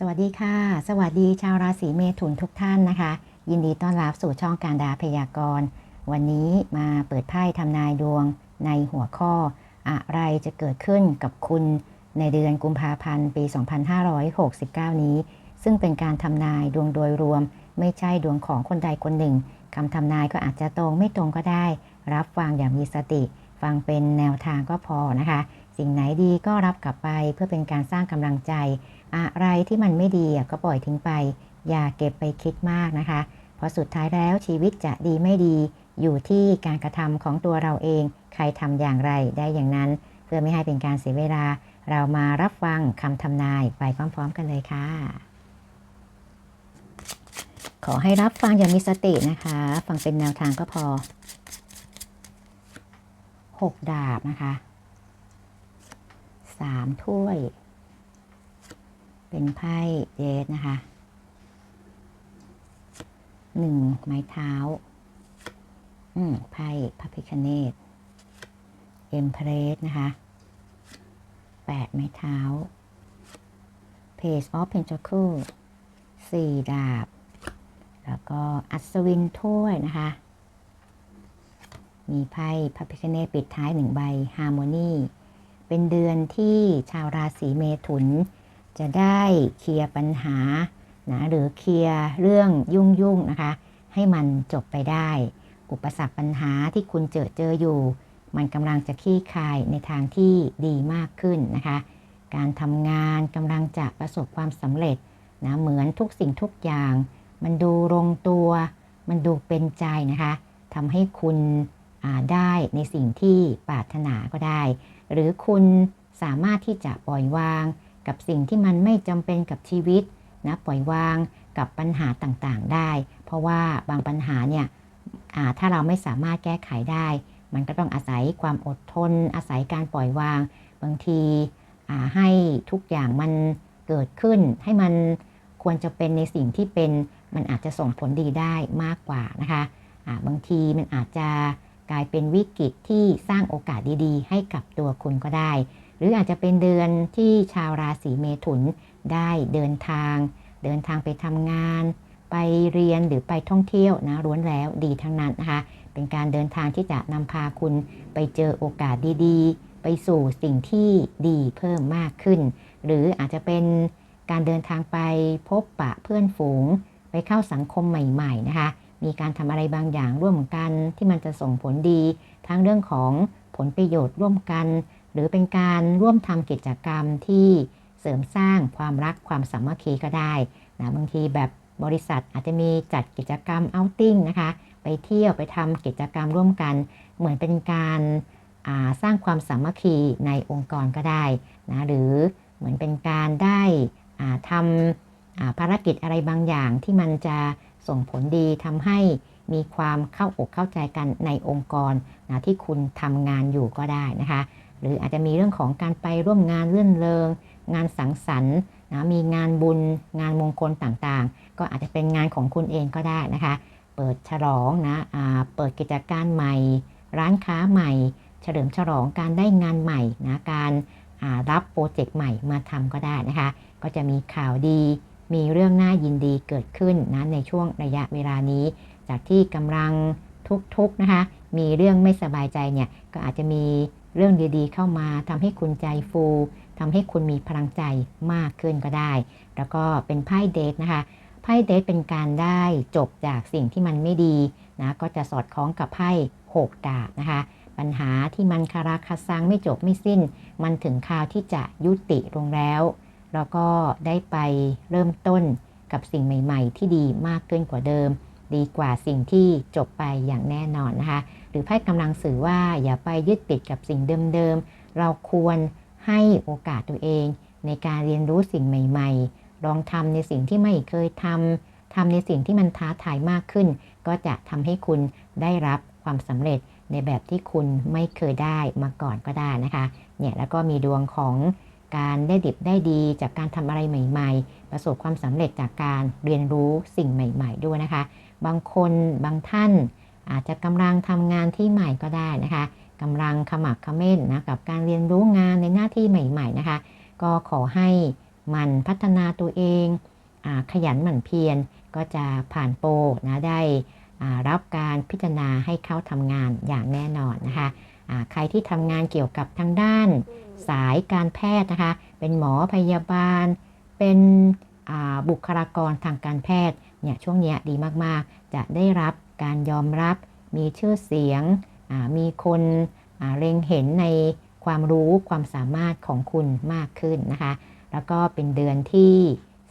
สวัสดีค่ะ สวัสดีชาวราศีเมถุนทุกท่านนะคะ ยินดีต้อนรับสู่ช่องการดาพยากรณ์วันนี้มาเปิดไพ่ทำนายดวงในหัวข้อ อะไรจะเกิดขึ้นกับคุณในเดือนกุมภาพันธ์ปี 2569 นี้ ซึ่งเป็นการทำนายดวงโดยรวม ไม่ใช่ดวงของคนใดคนหนึ่งคำทำนายก็อาจจะตรงไม่ตรงก็ได้ รับฟังอย่างมีสติ ฟังเป็นแนวทางก็พอนะคะ สิ่งไหนดีก็รับกลับไปเพื่อเป็นการสร้างกำลังใจ อะไรที่มันไม่ดีก็ปล่อยทิ้งไป อย่าเก็บไปคิดมากนะคะ เพราะสุดท้ายแล้วชีวิตจะดีไม่ดี อยู่ที่การกระทำของตัวเราเอง ใครทำอย่างไรได้อย่างนั้น เพื่อไม่ให้เป็นการเสียเวลา เรามารับฟังคำทำนายไปพร้อมๆกันเลยค่ะ ขอให้รับฟังอย่างมีสตินะคะ ฟังเป็นแนวทางก็พอ 6 ดาบนะคะ 3 ถ้วย เป็นไพ่เดทนะคะหนึ่งไม้เท้า อืมไพ่พระพิคเนตเอ็มเพรสนะคะแปดไม้เท้า Page of Pentacle สี่ดาบ แล้วก็อัศวินถ้วยนะคะ มีไพ่พระพิคเนตปิดท้ายหนึ่งใบฮาร์โมนีเป็นเดือนที่ชาวราศีเมถุน จะได้เคลียร์ปัญหานะหรือเคลียร์เรื่องยุ่งยุ่งนะคะ ให้มันจบไปได้ อุปสรรคปัญหาที่คุณเจอเจออยู่ มันกำลังจะคลี่คลายในทางที่ดีมากขึ้นนะคะ การทำงานกำลังจะประสบความสำเร็จนะเหมือนทุกสิ่งทุกอย่าง มันดูลงตัว มันดูเป็นใจนะคะทำให้คุณได้ในสิ่งที่ปรารถนาก็ได้ หรือคุณสามารถที่จะปล่อยวาง กับสิ่งที่มันไม่จำเป็นกับชีวิตนะปล่อยวางกับปัญหาต่างๆได้ เพราะว่าบางปัญหาเนี่ยถ้าเราไม่สามารถแก้ไขได้ มันก็ต้องอาศัยความอดทน อาศัยการปล่อยวาง บางทีให้ทุกอย่างมันเกิดขึ้น ให้มันควรจะเป็นในสิ่งที่เป็นมันอาจจะส่งผลดีได้มากกว่านะคะะบางทีมันอาจจะกลายเป็นวิกฤตที่สร้างโอกาสดีๆ ให้กับตัวคุณก็ได้ หรืออาจจะเป็นเดือนที่ชาวราศีเมถุนได้เดินทาง เดินทางไปทำงาน ไปเรียนหรือไปท่องเที่ยวนะล้วนแล้วดีทั้งนั้นนะคะเป็นการเดินทางที่จะนำพาคุณไปเจอโอกาสดีๆ ไปสู่สิ่งที่ดีเพิ่มมากขึ้น หรืออาจจะเป็นการเดินทางไปพบปะเพื่อนฝูง ไปเข้าสังคมใหม่ๆนะคะมีการทำอะไรบางอย่างร่วมกันที่มันจะส่งผลดี ทั้งเรื่องของผลประโยชน์ร่วมกัน หรือเป็นการร่วมทำกิจกรรมที่เสริมสร้างความรักความสามัคคีก็ได้นะบางทีแบบบริษัทอาจจะมีจัดกิจกรรมเอาติ้งนะคะ ไปเที่ยวไปทำกิจกรรมร่วมกัน เหมือนเป็นการสร้างความสามัคคีในองค์กรก็ได้นะหรือเหมือนเป็นการได้ทำภารกิจอะไรบางอย่างที่มันจะส่งผลดีทำให้มีความเข้าอกเข้าใจกันในองค์กรนะที่คุณทำงานอยู่ก็ได้นะคะ หรืออาจจะมีเรื่องของการไปร่วมงานเลื่อนเริงงานสังสรรค์นะมีงานบุญงานมงคลต่างๆ ก็อาจจะเป็นงานของคุณเองก็ได้นะคะ เปิดฉลองนะเปิดกิจการใหม่ ร้านค้าใหม่ เฉลิมฉลองการได้งานใหม่นะการรับโปรเจกต์ใหม่มาทำก็ได้นะคะ ก็จะมีข่าวดีมีเรื่องน่ายินดีเกิดขึ้นนะในช่วงระยะเวลานี้ จากที่กำลังทุกๆนะคะ มีเรื่องไม่สบายใจเนี่ยก็อาจจะมี เรื่องดีๆ เข้ามาทำให้คุณใจฟูทำให้คุณมีพลังใจมากขึ้นก็ได้ แล้วก็เป็นไพ่เดทนะคะไพ่เดทเป็นการได้จบจากสิ่งที่มันไม่ดีนะก็จะสอดคล้องกับไพ่6ดาบนะคะ ปัญหาที่มันคาราคาซังไม่จบไม่สิ้น มันถึงคราวที่จะยุติลงแล้ว แล้วก็ได้ไปเริ่มต้นกับสิ่งใหม่ ๆ ที่ดีมากขึ้นกว่าเดิม ดีกว่าสิ่งที่จบไปอย่างแน่นอนนะคะ หรือไพ่กำลังสื่อว่าอย่าไปยึดติดกับสิ่งเดิมๆ เราควรให้โอกาสตัวเอง ในการเรียนรู้สิ่งใหม่ๆ ลองทำในสิ่งที่ไม่เคยทำทำในสิ่งที่มันท้าทายมากขึ้น ก็จะทำให้คุณได้รับความสำเร็จในแบบที่คุณไม่เคยได้มาก่อนก็ได้นะคะ เนี่ยแล้วก็มีดวงของการได้ดิบได้ดีจากการทำอะไรใหม่ ๆ ประสบความสำเร็จจากการเรียนรู้สิ่งใหม่ ๆ ด้วยนะคะ บางคนบางท่านอาจจะกำลังทำงานที่ใหม่ก็ได้นะคะกำลังขมักขม้นนะกับการเรียนรู้งานในหน้าที่ใหม่ๆนะคะ ก็ขอให้มันพัฒนาตัวเองอขยันหมั่นเพียรก็จะผ่านโปรนะได้รับการพิจารณาให้เข้าทำงานอย่างแน่นอนนะคะใครที่ทำงานเกี่ยวกับทางด้านสายการแพทย์นะคะ เป็นหมอพยาบาล เป็นบุคลากรทางการแพทย์ เนี่ยช่วงนี้ดีมากๆ จะได้รับการยอมรับ มีชื่อเสียง มีคนเล็งเห็นในความรู้ความสามารถของคุณมากขึ้นนะคะ แล้วก็เป็นเดือนที่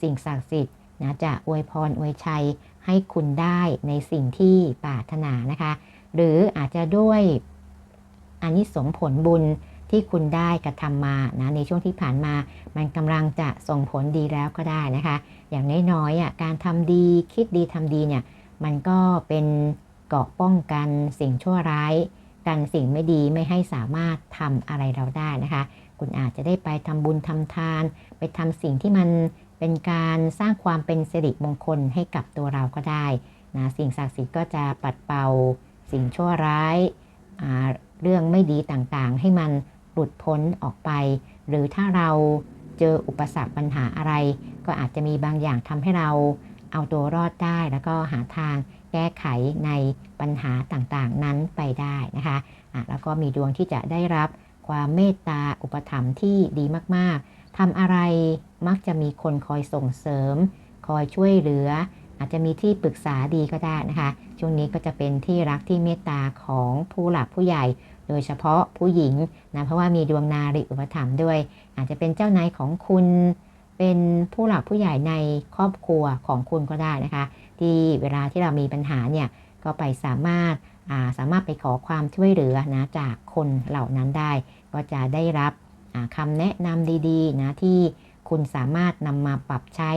สิ่งศักดิ์สิทธิ์นะจะอวยพรอวยชัยให้คุณได้ในสิ่งที่ปรารถนานะคะ หรืออาจจะด้วยอานิสงส์ผลบุญ ที่คุณได้กระทำมานะในช่วงที่ผ่านมา มันกำลังจะส่งผลดีแล้วก็ได้นะคะ อย่างน้อยๆอะการทำดีคิดดีทำดีเนี่ยมันก็เป็นเกาะป้องกันสิ่งชั่วร้าย กันสิ่งไม่ดีไม่ให้สามารถทำอะไรเราได้นะคะ คุณอาจจะได้ไปทำบุญทำทาน ไปทำสิ่งที่มันเป็นการสร้างความเป็นสิริมงคลให้กับตัวเราก็ได้นะสิ่งศักดิ์สิทธิ์ก็จะปัดเป่าสิ่งชั่วร้าย เรื่องไม่ดีต่างๆ ให้มัน หลุดพ้นออกไป หรือถ้าเราเจออุปสรรคปัญหาอะไร ก็อาจจะมีบางอย่างทำให้เราเอาตัวรอดได้ แล้วก็หาทางแก้ไขในปัญหาต่างๆนั้นไปได้นะคะะแล้วก็มีดวงที่จะได้รับความเมตตาอุปถัมภ์ที่ดีมากๆทำอะไรมักจะมีคนคอยส่งเสริม คอยช่วยเหลือ อาจจะมีที่ปรึกษาดีก็ได้นะคะ ช่วงนี้ก็จะเป็นที่รักที่เมตตาของผู้หลักผู้ใหญ่ โดยเฉพาะผู้หญิงนะเพราะว่ามีดวงนารีอุปถัมภ์ด้วย อาจจะเป็นเจ้านายของคุณเป็นผู้หลักผู้ใหญ่ในครอบครัวของคุณก็ได้นะคะ ที่เวลาที่เรามีปัญหาเนี่ยก็ไปสามารถาสามารถไปขอความช่วยเหลือนะจากคนเหล่านั้นได้ ก็จะได้รับอ่าคำแนะนำดีๆนะที่คุณสามารถนำมาปรับใช้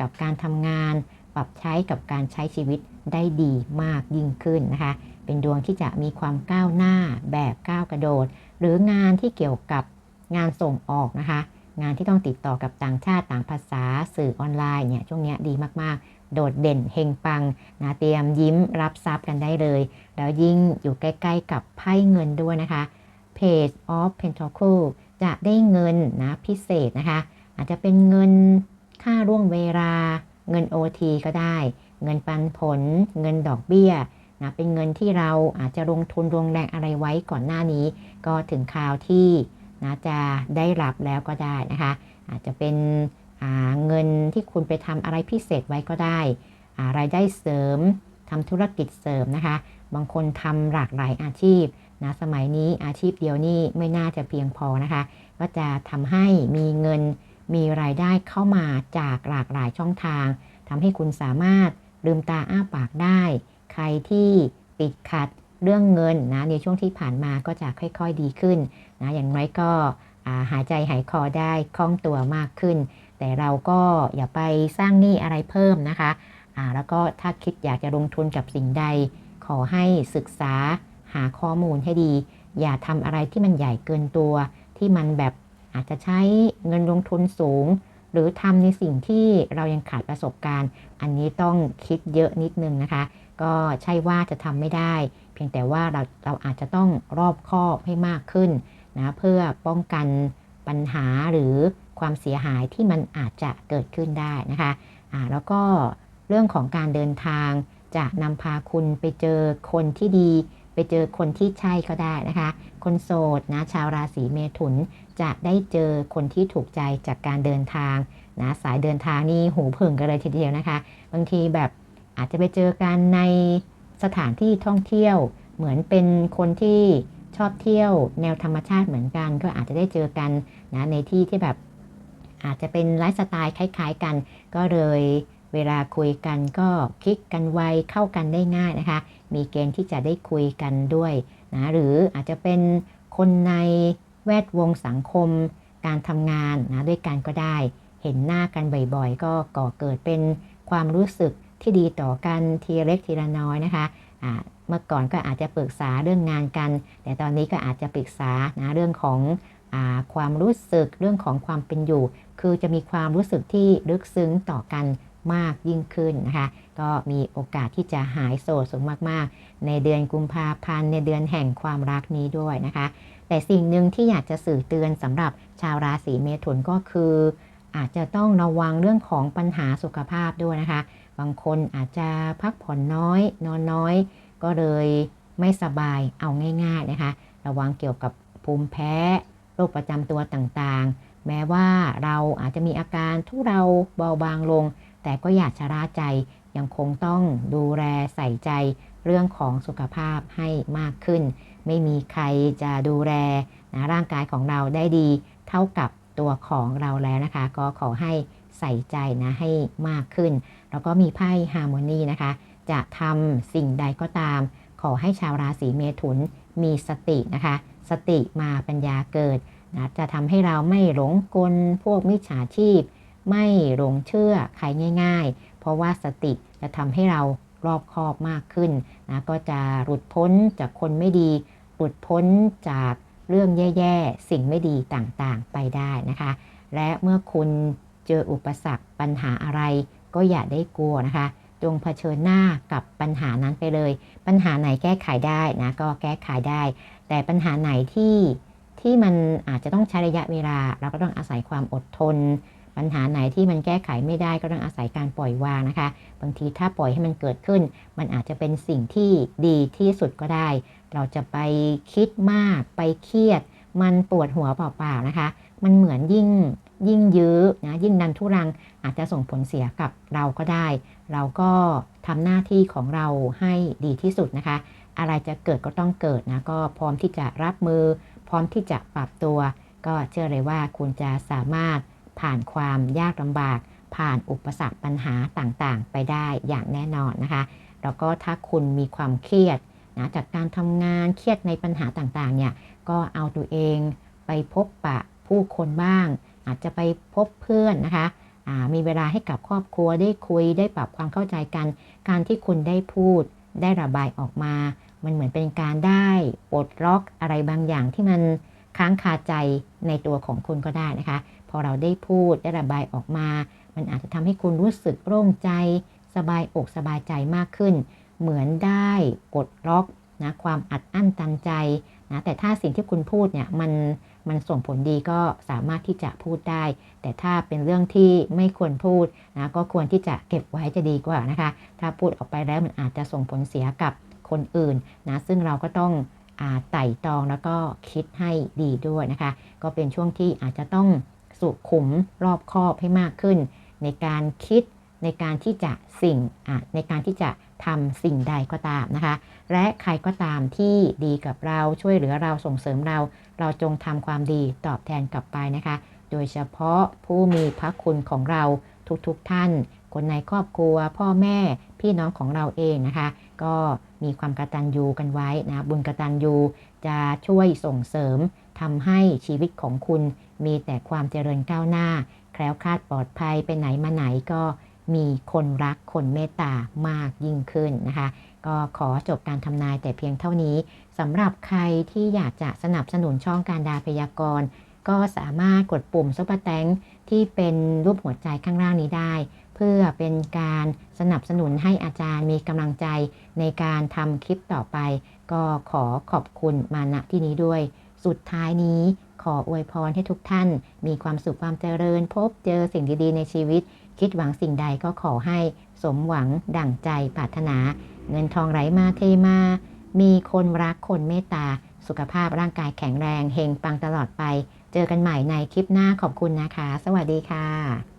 กับการทำงาน ปรับใช้กับการใช้ชีวิตได้ดีมากยิ่งขึ้นนะคะ เป็นดวงที่จะมีความก้าวหน้าแบบก้าวกระโดด หรืองานที่เกี่ยวกับงานส่งออกนะคะ งานที่ต้องติดต่อกับต่างชาติต่างภาษาสื่อออนไลน์เนี่ยช่วงนี้ดีมากๆ โดดเด่นเฮงปังนะเตรียมยิ้มรับทรัพย์กันได้เลย แล้วยิ่งอยู่ใกล้ๆกับไพ่เงินด้วยนะคะ Page of Pentacle จะได้เงินนะพิเศษนะคะ อาจจะเป็นเงินค่าร่วงเวลา เงิน OT ก็ได้ เงินปันผล เงินดอกเบี้ย นะเป็นเงินที่เราอาจจะลงทุนลงแรงอะไรไว้ก่อนหน้านี้ ก็ถึงคราวที่นะจะได้รับแล้วก็ได้นะคะ อาจจะเป็นเงินที่คุณไปทำอะไรพิเศษไว้ก็ได้รายได้เสริมทำธุรกิจเสริมนะคะ บางคนทำหลากหลายอาชีพนะสมัยนี้อาชีพเดียวนี่ไม่น่าจะเพียงพอนะคะ ก็จะทำให้มีเงินมีรายได้เข้ามาจากหลากหลายช่องทางทำให้คุณสามารถลืมตาอ้าปากได้ ใครที่ติดขัดเรื่องเงินนะในช่วงที่ผ่านมาก็จะค่อยๆดีขึ้นนะอย่างไรก็หายใจหายคอได้คล่องตัวมากขึ้น แต่เราก็อย่าไปสร้างหนี้อะไรเพิ่มนะคะแล้วก็ถ้าคิดอยากจะลงทุนกับสิ่งใด ขอให้ศึกษาหาข้อมูลให้ดี อย่าทำอะไรที่มันใหญ่เกินตัว ที่มันแบบอาจจะใช้เงินลงทุนสูง หรือทำในสิ่งที่เรายังขาดประสบการณ์ อันนี้ต้องคิดเยอะนิดนึงนะคะ ก็ใช่ว่าจะทำไม่ได้ เพียงแต่ว่าเราเราอาจจะต้องรอบคอบให้มากขึ้นนะเพื่อป้องกันปัญหาหรือความเสียหายที่มันอาจจะเกิดขึ้นได้นะคะอ่าแล้วก็เรื่องของการเดินทางจะนำพาคุณไปเจอคนที่ดี ไปเจอคนที่ใช่ก็ได้นะคะ คนโสดนะชาวราศีเมถุนจะได้เจอคนที่ถูกใจจากการเดินทางนะสายเดินทางนี่หูผึ่งกันเลยทีเดียวนะคะ บางทีแบบ อาจจะไปเจอกันในสถานที่ท่องเที่ยว เหมือนเป็นคนที่ชอบเที่ยวแนวธรรมชาติเหมือนกัน ก็อาจจะได้เจอกันนะในที่ที่แบบอาจจะเป็นไลฟ์สไตล์คล้ายๆกัน ก็เลยเวลาคุยกันก็คลิกกันไวเข้ากันได้ง่ายนะคะ มีเกณฑ์ที่จะได้คุยกันด้วยนะหรืออาจจะเป็นคนในแวดวงสังคม การทำงานนะด้วยกันก็ได้ เห็นหน้ากันบ่อยๆ ก็ก่อเกิดเป็นความรู้สึก ที่ดีต่อกันทีเล็กทีละน้อยนะคะเมื่อก่อนก็อาจจะปรึกษาเรื่องงานกัน แต่ตอนนี้ก็อาจจะปรึกษานะเรื่องของอความรู้สึกเรื่องของความเป็นอยู่ คือจะมีความรู้สึกที่ลึกซึ้งต่อกันมากยิ่งขึ้นนะคะ ก็มีโอกาสที่จะหายโสดสูงมากๆ ในเดือนกุมภาพันธ์ในเดือนแห่งความรักนี้ด้วยนะคะ แต่สิ่งหนึ่งที่อยากจะสื่อเตือนสำหรับชาวราศีเมถุนก็คือ อาจจะต้องระวังเรื่องของปัญหาสุขภาพด้วยนะคะ บางคนอาจจะพักผ่อนน้อย นอนน้อย ก็เลยไม่สบายเอาง่าย ๆนะคะ ระวังเกี่ยวกับภูมิแพ้โรคประจำตัวต่างๆ แม้ว่าเราอาจจะมีอาการทุเราเบาบางลง แต่ก็อย่าชะล่าใจยังคงต้องดูแลใส่ใจเรื่องของสุขภาพให้มากขึ้น ไม่มีใครจะดูแลนะร่างกายของเราได้ดี เท่ากับ ตัวของเราแล้วนะคะ ก็ขอให้ใส่ใจนะให้มากขึ้น แล้วก็มีไพ่ฮาร์โมนีนะคะ จะทำสิ่งใดก็ตาม ขอให้ชาวราศีเมถุนมีสตินะคะ สติมาปัญญาเกิดนะจะทำให้เราไม่หลงกลพวกมิจฉาชีพ ไม่หลงเชื่อใครง่าย ๆ เพราะว่าสติจะทำให้เรารอบคอบมากขึ้นนะก็จะหลุดพ้นจากคนไม่ดี หลุดพ้นจาก เรื่องแย่ๆ สิ่งไม่ดีต่างๆไปได้นะคะ และเมื่อคุณเจออุปสรรคปัญหาอะไร ก็อย่าได้กลัวนะคะ จงเผชิญหน้ากับปัญหานั้นไปเลย ปัญหาไหนแก้ไขได้นะก็แก้ไขได้ แต่ปัญหาไหนที่ที่มันอาจจะต้องใช้ระยะเวลา เราก็ต้องอาศัยความอดทน ปัญหาไหนที่มันแก้ไขไม่ได้ก็ต้องอาศัยการปล่อยวางนะคะ บางทีถ้าปล่อยให้มันเกิดขึ้น มันอาจจะเป็นสิ่งที่ดีที่สุดก็ได้ เราจะไปคิดมากไปเครียด มันปวดหัวเปล่าๆนะคะ มันเหมือนยิ่งยิ่งยื้อนะยิ่งดันทุรังอาจจะส่งผลเสียกับเราก็ได้ เราก็ทำหน้าที่ของเราให้ดีที่สุดนะคะ อะไรจะเกิดก็ต้องเกิดนะก็พร้อมที่จะรับมือ พร้อมที่จะปรับตัว ก็เชื่อเลยว่าคุณจะสามารถผ่านความยากลำบาก ผ่านอุปสรรคปัญหาต่างๆ ไปได้อย่างแน่นอนนะคะ แล้วก็ถ้าคุณมีความเครียด นะจากการทำงานเครียดในปัญหาต่างๆเนี่ยก็เอาตัวเองไปพบปะผู้คนบ้าง อาจจะไปพบเพื่อนนะคะมีเวลาให้กับครอบครัวได้คุยได้ปรับความเข้าใจกัน การที่คุณได้พูด ได้ระบายออกมา มันเหมือนเป็นการได้ปลดล็อกอะไรบางอย่างที่มันค้างคาใจในตัวของคุณก็ได้นะคะ พอเราได้พูดได้ระบายออกมา มันอาจจะทำให้คุณรู้สึกโล่งใจ สบายอกสบายใจมากขึ้น เหมือนได้ปลดล็อกนะความอัดอั้นตันใจนะแต่ถ้าสิ่งที่คุณพูดเนี่ยมันมันส่งผลดีก็สามารถที่จะพูดได้ แต่ถ้าเป็นเรื่องที่ไม่ควรพูดนะก็ควรที่จะเก็บไว้จะดีกว่านะคะ ถ้าพูดออกไปแล้วมันอาจจะส่งผลเสียกับคนอื่นนะซึ่งเราก็ต้องอาไต่ตองแล้วก็คิดให้ดีด้วยนะคะ ก็เป็นช่วงที่อาจจะต้องสุขุมรอบคอบให้มากขึ้น ในการคิด ในการที่จะสิ่งในการที่จะทำสิ่งใดก็ตามนะคะ และใครก็ตามที่ดีกับเราช่วยเหลือเราส่งเสริมเรา เราจงทำความดีตอบแทนกลับไปนะคะ โดยเฉพาะผู้มีพระคุณของเราทุกๆทท่าน คนในครอบครัว พ่อแม่พี่น้องของเราเองนะคะ ก็มีความกตัญญูกันไว้นะบุญกตัญญูจะช่วยส่งเสริมทำให้ชีวิตของคุณมีแต่ความเจริญก้าวหน้า แคล้วคลาดปลอดภัยไปไหนมาไหนก็ มีคนรักคนเมตตามากยิ่งขึ้นนะคะ ก็ขอจบการทำนายแต่เพียงเท่านี้สำหรับใครที่อยากจะสนับสนุนช่องการดาพยากรณ์ ก็สามารถกดปุ่มซุปเปอร์แตงที่เป็นรูปหัวใจข้างล่างนี้ได้ เพื่อเป็นการสนับสนุนให้อาจารย์มีกำลังใจในการทำคลิปต่อไป ก็ขอขอบคุณมาณที่นี้ด้วย สุดท้ายนี้ขออวยพรให้ทุกท่าน มีความสุขความเจริญพบเจอสิ่งดีๆในชีวิต คิดหวังสิ่งใดก็ขอให้สมหวังดั่งใจปรารถนา เงินทองไหลมาเทมา มีคนรักคนเมตตา สุขภาพร่างกายแข็งแรง เฮงปังตลอดไป เจอกันใหม่ในคลิปหน้าขอบคุณนะคะ สวัสดีค่ะ